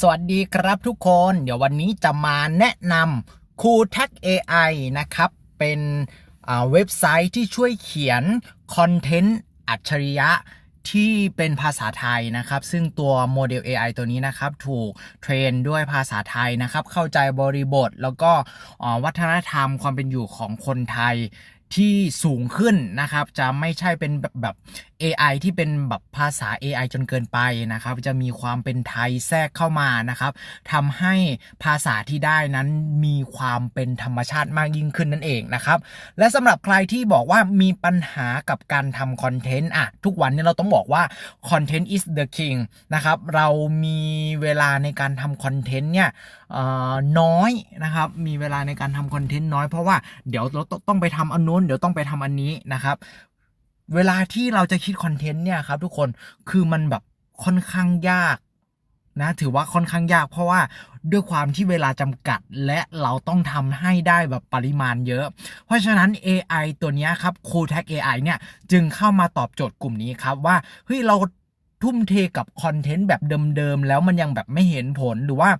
สวัสดีครับทุกคน เดี๋ยววันนี้จะมาแนะนำ c o o t a g AI นะครับ เป็นอ่าเว็บไซต์ที่ช่วยเขียนคอนเทนต์อัจฉริยะที่เป็นภาษาไทยนะครับ ซึ่งตัวโมเดล AI ตัวนี้นะครับ ถูกเทรนด้วยภาษาไทยนะครับ เข้าใจบริบท แล้วก็วัฒนธรรมความเป็นอยู่ของคนไทย ที่สูงขึ้นนะครับ จะไม่ใช่เป็นแบบแบบ AI ที่เป็นแบบภาษา AI จนเกินไปนะครับ จะมีความเป็นไทยแทรกเข้ามานะครับทำให้ภาษาที่ได้นั้นมีความเป็นธรรมชาติมากยิ่งขึ้นนั่นเองนะครับ และสำหรับใครที่บอกว่ามีปัญหากับการทำคอนเทนต์อะทุกวันนี้เราต้องบอกว่า content is the king นะครับ เรามีเวลาในการทำคอนเทนต์เนี่ยน้อยนะครับ มีเวลาในการทำคอนเทนต์น้อยเพราะว่าเดี๋ยวเราต้องไปทำอันนู้นเดี๋ยวต้องไปทำอันนี้นะครับ เวลาที่เราจะคิดคอนเทนต์เนี่ยครับ ทุกคนคือมันแบบค่อนข้างยากนะถือว่าค่อนข้างยากเพราะว่าด้วยความที่เวลาจำกัดและเราต้องทำให้ได้แบบปริมาณเยอะ เพราะฉะนั้น AI ตัวนี้ครับ c o t a g AI เนี่ย จึงเข้ามาตอบโจทย์กลุ่มนี้ครับว่าเฮ้ยเรา ทุ่มเทกับคอนเทนต์แบบเดิมๆแล้วมันยังแบบไม่เห็นผลหรือว่า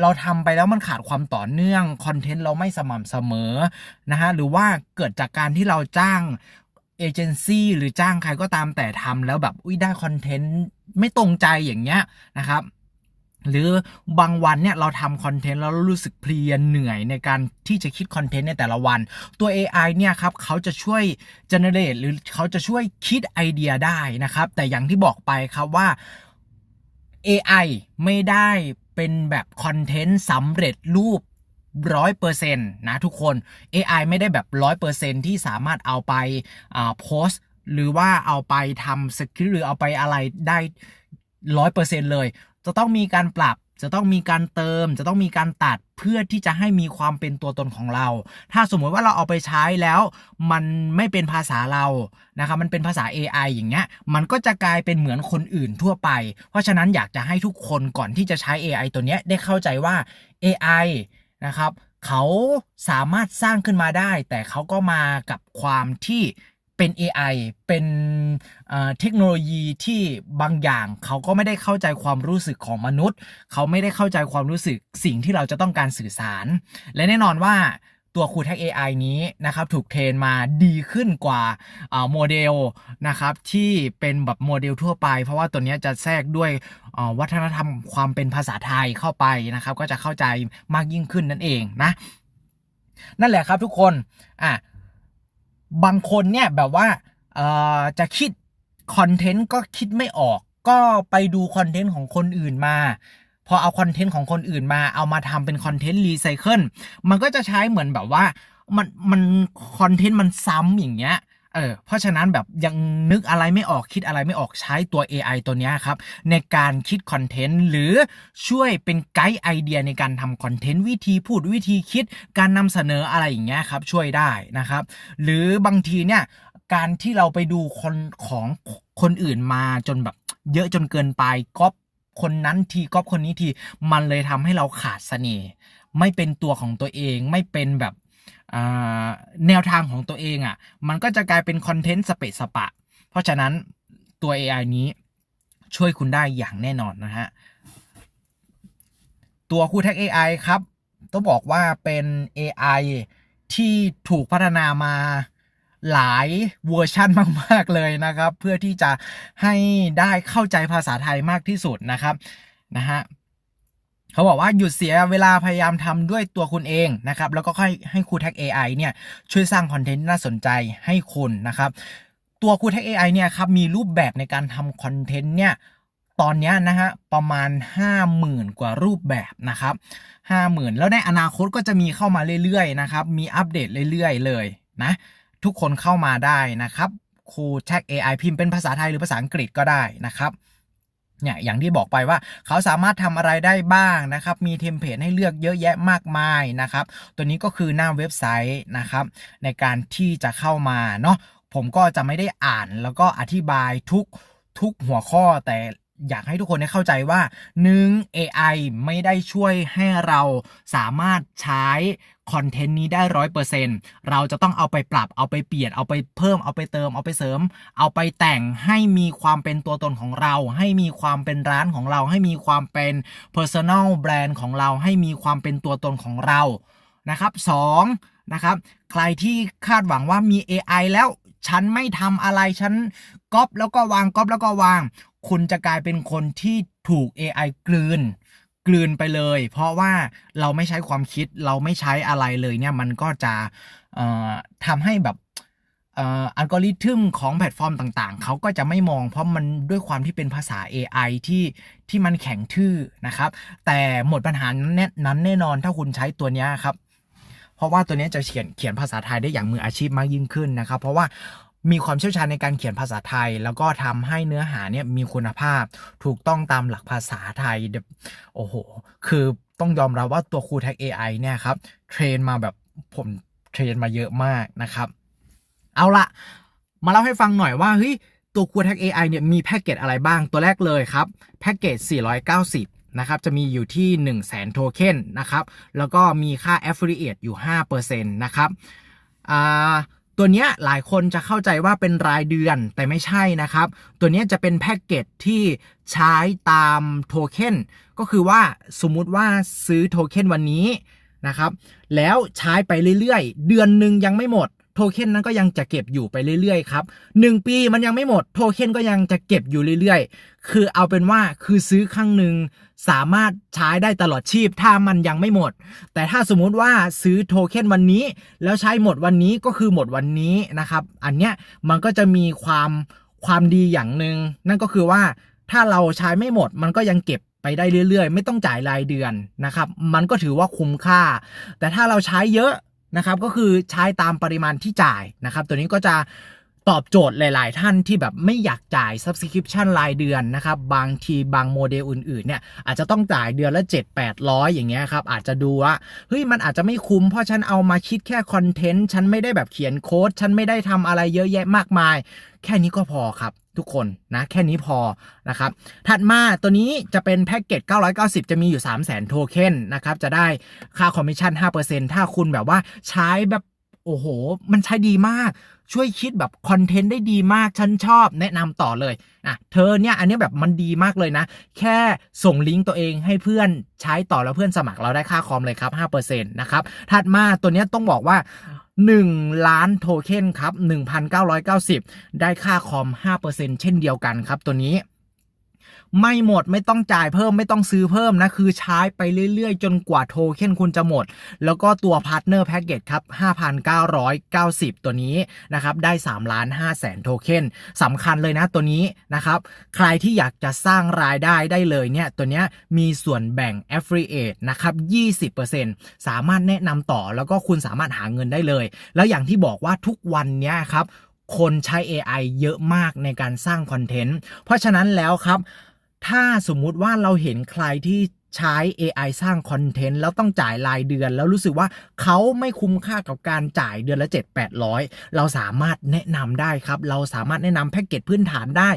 เราทำไปแล้วมันขาดความต่อเนื่องคอนเทนต์เราไม่สม่ำเสมอนะฮะหรือว่าเกิดจากการที่เราจ้างเอเจนซี่หรือจ้างใครก็ตามแต่ทำแล้วแบบอุ้ยได้คอนเทนต์ไม่ตรงใจอย่างเงี้ยนะครับ หรือบางวันเนี่ยเราทำคอนเทนต์แล้วรู้สึกเพลียเหนื่อยในการที่จะคิดคอนเทนต์ในแต่ละวัน ตัว AI เนี่ยครับเขาจะช่วย generate หรือเขาจะช่วยคิดไอเดียได้นะครับ แต่อย่างที่บอกไปครับว่า AI ไม่ได้เป็นแบบคอนเทนต์สำเร็จรูปร้อยเปอร์เซ็นต์นะทุกคน AI ไม่ได้แบบร้อยเปอร์เซ็นต์ที่สามารถเอาไปโพสหรือว่าเอาไปทำสคริปต์หรือเอาไปอะไรได้ร้อยเปอร์เซ็นต์เลย จะต้องมีการปรับจะต้องมีการเติม จะต้องมีการตัดเพื่อที่จะให้มีความเป็นตัวตนของเรา ถ้าสมมติว่าเราเอาไปใช้แล้วมันไม่เป็นภาษาเรานะครับมันเป็นภาษา AI อย่างเงี้ย มันก็จะกลายเป็นเหมือนคนอื่นทั่วไป เพราะฉะนั้นอยากจะให้ทุกคนก่อนที่จะใช้ AI ตัวเนี้ยได้เข้าใจว่า AI นะครับเขาสามารถสร้างขึ้นมาได้ แต่เขาก็มากับความที่ เป็น AI เป็นเทคโนโลยีที่บางอย่างเขาก็ไม่ได้เข้าใจความรู้สึกของมนุษย์ เขาไม่ได้เข้าใจความรู้สึกสิ่งที่เราจะต้องการสื่อสาร และแน่นอนว่าตัวครูแท็ก AI นี้นะครับถูกเทรนมาดีขึ้นกว่าโมเดลนะครับที่เป็นแบบโมเดลทั่วไป เพราะว่าตัวนี้จะแทรกด้วยวัฒนธรรมความเป็นภาษาไทยเข้าไปนะครับ ก็จะเข้าใจมากยิ่งขึ้นนั่นเองนะ นั่นแหละครับทุกคนอะ บางคนเนี่ยแบบว่าจะคิดคอนเทนต์ก็คิดไม่ออก ก็ไปดูคอนเทนต์ของคนอื่นมา พอเอาคอนเทนต์ของคนอื่นมาเอามาทำเป็นคอนเทนต์รีไซเคิลมันก็จะใช้เหมือนแบบว่ามันมันคอนเทนต์มันซ้ำอย่างเงี้ย เออเพราะฉะนั้นแบบยังนึกอะไรไม่ออกคิดอะไรไม่ออกใช้ตัว AI ตัวนี้ครับ ในการคิดคอนเทนต์หรือช่วยเป็นไกด์ไอเดียในการทำคอนเทนต์วิธีพูดวิธีคิดการนำเสนออะไรอย่างเงี้ยครับช่วยได้นะครับ หรือบางทีเนี่ยการที่เราไปดูคนของคนอื่นมาจนแบบ เยอะจนเกินไปก๊อปคนนั้นทีก๊อปคนนี้ทีมันเลยทำให้เราขาดเสน่ห์ไม่เป็นตัวของตัวเองไม่เป็นแบบ แนวทางของตัวเองอะ่ะ มันก็จะกลายเป็นคอนเทนต์สเปซสปะ เพราะฉะนั้นตัว AI นี้ช่วยคุณได้อย่างแน่นอนนะฮะ ตัวคู่แท็ก AI ครับ ต้องบอกว่าเป็น AI ที่ถูกพัฒนามาหลายเวอร์ชันมาก ๆ เลยนะครับ เพื่อที่จะให้ได้เข้าใจภาษาไทยมากที่สุดนะครับนะฮะ เขาบอกว่าหยุดเสียเวลาพยายามทำด้วยตัวคุณเองนะครับแล้วก็ค่อยให้ครูแท็ก AI เนี่ยช่วยสร้างคอนเทนต์น่าสนใจให้คุณนะครับตัวครูแท็ก AI เนี่ยครับมีรูปแบบในการทำคอนเทนต์เนี่ยตอนนี้นะฮะประมาณ 50,000 กว่ารูปแบบนะครับ 50,000 แล้วในอนาคตก็จะมีเข้ามาเรื่อยๆนะครับมีอัปเดตเรื่อยๆเลยนะทุกคนเข้ามาได้นะครับครูแท็ก AI พิมพ์เป็นภาษาไทยหรือภาษาอังกฤษก็ได้นะครับ เนี่ยอย่างที่บอกไปว่าเขาสามารถทำอะไรได้บ้างนะครับ มีเทมเพลตให้เลือกเยอะแยะมากมายนะครับ ตัวนี้ก็คือหน้าเว็บไซต์นะครับ ในการที่จะเข้ามาเนาะผมก็จะไม่ได้อ่านแล้วก็อธิบายทุกทุกหัวข้อแต่ อยากให้ทุกคนได้เข้าใจว่า 1. AI ไม่ได้ช่วยให้เราสามารถใช้คอนเทนต์นี้ได้ร้อยเปอร์เซ็นต์เราจะต้องเอาไปปรับ เอาไปเปลี่ยน เอาไปเพิ่ม เอาไปเติม เอาไปเสริม เอาไปแต่งให้มีความเป็นตัวตนของเรา ให้มีความเป็นร้านของเรา ให้มีความเป็น personal brand ของเรา ให้มีความเป็นตัวตนของเรา นะครับสองนะครับ ใครที่คาดหวังว่ามี AI แล้วฉันไม่ทำอะไร ฉันก๊อปแล้วก็วางก๊อปแล้วก็วาง คุณจะกลายเป็นคนที่ถูก AI กลืน กลืนไปเลย เพราะว่าเราไม่ใช้ความคิดเราไม่ใช้อะไรเลยเนี่ยมันก็จะทำให้แบบอัลกอริทึมของแพลตฟอร์มต่างๆ เขาก็จะไม่มองเพราะมันด้วยความที่เป็นภาษา AI ที่ที่มันแข็งทื่อนะครับ แต่หมดปัญหานั้นแน่นอนถ้าคุณใช้ตัวนี้ครับ เพราะว่าตัวนี้จะเขียนเขียนภาษาไทยได้อย่างมืออาชีพมากยิ่งขึ้นนะครับ เพราะว่า มีความเชี่ยวชาญในการเขียนภาษาไทย แล้วก็ทำให้เนื้อหาเนี่ยมีคุณภาพถูกต้องตามหลักภาษาไทยโอ้โห คือต้องยอมรับว่าตัวครูแท็ก AI เนี่ยครับเทรนมาแบบผมเทรนมาเยอะมากนะครับ เอาละมาเล่าให้ฟังหน่อยว่าเฮ้ยตัวครูแท็ก AI เนี่ยมีแพ็กเกจอะไรบ้างตัวแรกเลยครับแพ็กเกจ 490นะครับจะมีอยู่ที่ 1 0 0 0 0แสนโทเค็นนะครับ แล้วก็มีค่า Affiliate อยู่ 5%นะครับอ่า ตัวเนี้ยหลายคนจะเข้าใจว่าเป็นรายเดือนแต่ไม่ใช่นะครับ ตัวเนี้ยจะเป็นแพ็กเกจที่ใช้ตามโทเค็นก็คือว่าสมมุติว่าซื้อโทเค็นวันนี้นะครับ แล้วใช้ไปเรื่อยๆ เดือนหนึ่งยังไม่หมด โทเค็นนั้นก็ยังจะเก็บอยู่ไปเรื่อยๆครับหนึ่งปีมันยังไม่หมดโทเค็นก็ยังจะเก็บอยู่เรื่อยๆ คือเอาเป็นว่าคือซื้อครั้งหนึ่งสามารถใช้ได้ตลอดชีพถ้ามันยังไม่หมด แต่ถ้าสมมุติว่าซื้อโทเค็นวันนี้ แล้วใช้หมดวันนี้ก็คือหมดวันนี้นะครับ อันเนี้ยมันก็จะมีความความดีอย่างหนึ่งนั่นก็คือว่าถ้าเราใช้ไม่หมดมันก็ยังเก็บไปได้เรื่อยๆ ไม่ต้องจ่ายรายเดือนนะครับ มันก็ถือว่าคุ้มค่า แต่ถ้าเราใช้เยอะ นะครับก็คือใช้ตามปริมาณที่จ่ายนะครับ ตัวนี้ก็จะตอบโจทย์หลาย ๆ ท่านที่แบบไม่อยากจ่าย subscription รายเดือนนะครับ บางทีบางโมเดลอื่น ๆ เนี่ยอาจจะต้องจ่ายเดือนละ 7 800 อย่างเงี้ยครับ อาจจะดูว่าเฮ้ยมันอาจจะไม่คุ้มเพราะฉันเอามาคิดแค่คอนเทนต์ ฉันไม่ได้แบบเขียนโค้ด ฉันไม่ได้ทำอะไรเยอะแยะมากมาย แค่นี้ก็พอครับ ทุกคนนะแค่นี้พอนะครับถัดมาตัวนี้จะเป็นแพ็กเกจ 990 จะมีอยู่ 3 0 0 0 0 0 โทเค็นนะครับจะได้ค่าคอมมิชชั่น 5%ถ้าคุณแบบว่าใช้แบบโอ้โห มันใช้ดีมาก ช่วยคิดแบบคอนเทนต์ได้ดีมาก ฉันชอบแนะนำต่อเลย อะ เธอเนี่ย อันนี้แบบมันดีมากเลยนะ แค่ส่งลิงก์ตัวเองให้เพื่อนใช้ต่อแล้วเพื่อนสมัครเราได้ค่าคอมเลยครับ5%นะครับ ถัดมาตัวเนี้ยต้องบอกว่า 1 ล้านโทเค็นครับ 1,990 ได้ค่าคอม 5%เช่นเดียวกันครับตัวนี้ ไม่หมดไม่ต้องจ่ายเพิ่มไม่ต้องซื้อเพิ่มนะ คือใช้ไปเรื่อยๆ จนกว่าโทเค็นคุณจะหมด แล้วก็ตัวพาร์ทเนอร์แพ็กเกจครับ 5,990 ตัวนี้นะครับ ได้3ล้าน5แสนโทเค็นสำคัญเลยนะตัวนี้นะครับ ใครที่อยากจะสร้างรายได้ได้เลยเนี่ยตัวนี้มีส่วนแบ่ง Affiliate นะครับ 20%สามารถแนะนำต่อแล้วก็คุณสามารถหาเงินได้เลย แล้วอย่างที่บอกว่าทุกวันเนี้ยครับคนใช้ AI เยอะมากในการสร้างคอนเทนต์ เพราะฉะนั้นแล้วครับ ถ้าสมมุติว่าเราเห็นใครที่ใช้ AI สร้างคอนเทนต์แล้วต้องจ่ายรายเดือน แล้วรู้สึกว่าเขาไม่คุ้มค่ากับการจ่ายเดือนละ 7 800 เราสามารถแนะนำได้ครับ เราสามารถแนะนำแพ็กเกจพื้นฐานได้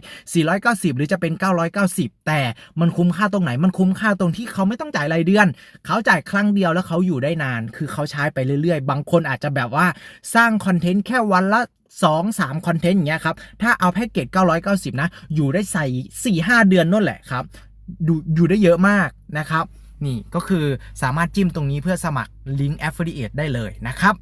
490 หรือจะเป็น 990 แต่มันคุ้มค่าตรงไหน มันคุ้มค่าตรงที่เขาไม่ต้องจ่ายรายเดือน เขาจ่ายครั้งเดียวแล้วเขาอยู่ได้นาน คือเขาใช้ไปเรื่อยๆ บางคนอาจจะแบบว่าสร้างคอนเทนต์แค่วันละ 2 3คอนเทนต์อย่างเงี้ยครับ ถ้าเอาแพ็กเกจ 990 นะ อยู่ได้ใส่ 4 5 เดือนนั่นแหละครับดูอยู่ได้เยอะมากนะครับ นี่ก็คือสามารถจิ้มตรงนี้เพื่อสมัครลิงก์ Affiliate ได้เลยนะครับ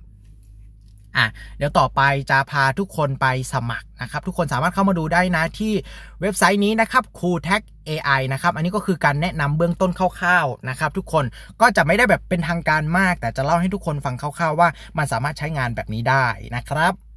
อะเดี๋ยวต่อไปจะพาทุกคนไปสมัครนะครับ ทุกคนสามารถเข้ามาดูได้นะที่เว็บไซต์นี้นะครับ c o o l Tag AI นะครับ อันนี้ก็คือการแนะนำเบื้องต้นคร่าวๆนะครับ ทุกคนก็จะไม่ได้แบบเป็นทางการมาก แต่จะเล่าให้ทุกคนฟังคร่าวๆว่า มันสามารถใช้งานแบบนี้ได้นะครับ